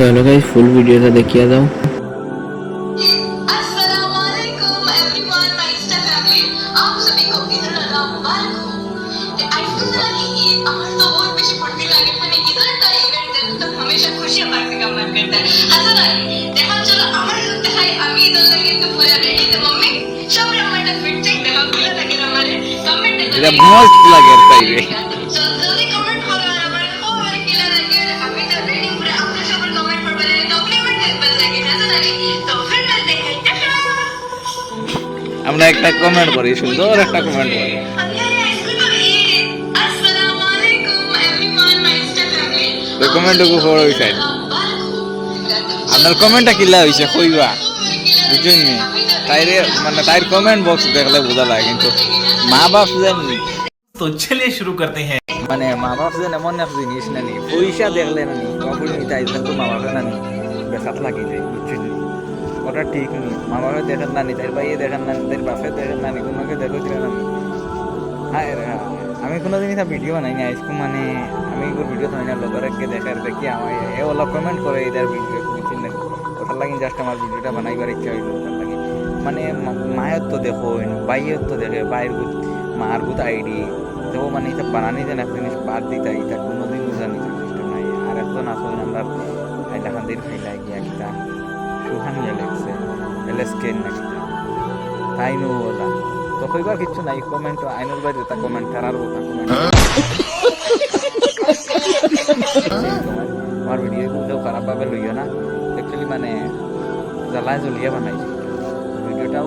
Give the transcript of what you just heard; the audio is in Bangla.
তাহলে গাইজ ফুল ভিডিওটা দেখিয়ে দাও। এটা মস্ত লাগে তাই রে আমরা একটা কমেন্ট করি সুন্দর একটা কমেন্ট করি। কমেন্টটুকু ফলো হইছে আপনার কমেন্টটা কিলা হইছে কইবা? বুঝুন তাইরে মানে তাইর কমেন্ট বক্স দেখলে বোঝা লাগে কিন্তু মা বাপ যেন তো চলিয়ে শুরু করতে হ্যাঁ। মানে মা বাপ যেন এমন এক জিনিস নানি পয়সা দেখলে নানি কখন নিতে আইসেন তো মা বাপের নানি বেসাত লাগি যায় বুঝছেন? ওটা ঠিক নি মা বাপে দেখেন না নি তাই ভাইয়ে দেখেন না নি তাই বাপে দেখেন না নি কোনোকে দেখো দিলে না। নি হায়। আমি কোনো দিন এটা ভিডিও বানাই না আজকে মানে আমি এগুলো ভিডিও বানাই না লোকেরকে দেখার দেখি আমার, এ ওলা কমেন্ট করে এদের ভিডিও বুঝছেন? না ওটার লাগি জাস্ট আমার ভিডিওটা বানাইবার ইচ্ছা হইল, ওটার লাগি। মানে মায়ের তো দেখো বাইয়ের তো দেখে বাইরের গুত মার গুত আইডি, তো মানে এটা বানানি যেন একটা জিনিস বাদ দিতে এটা কোনোদিন খান্দির খাইলা গিয়া কিতা সুহান লেগছে এলএসকেন না কিতা তাই নো ওলা তো কইবার কিচ্ছু নাই কমেন্ট আইনুর বাইরে তা কমেন্ট করার তা কমেন্ট আমার ভিডিও কেউ খারাপ ভাবে লইও না। অ্যাকচুয়ালি মানে জ্বালায় জ্বলিয়ে বানাইছে। ভিডিওটাও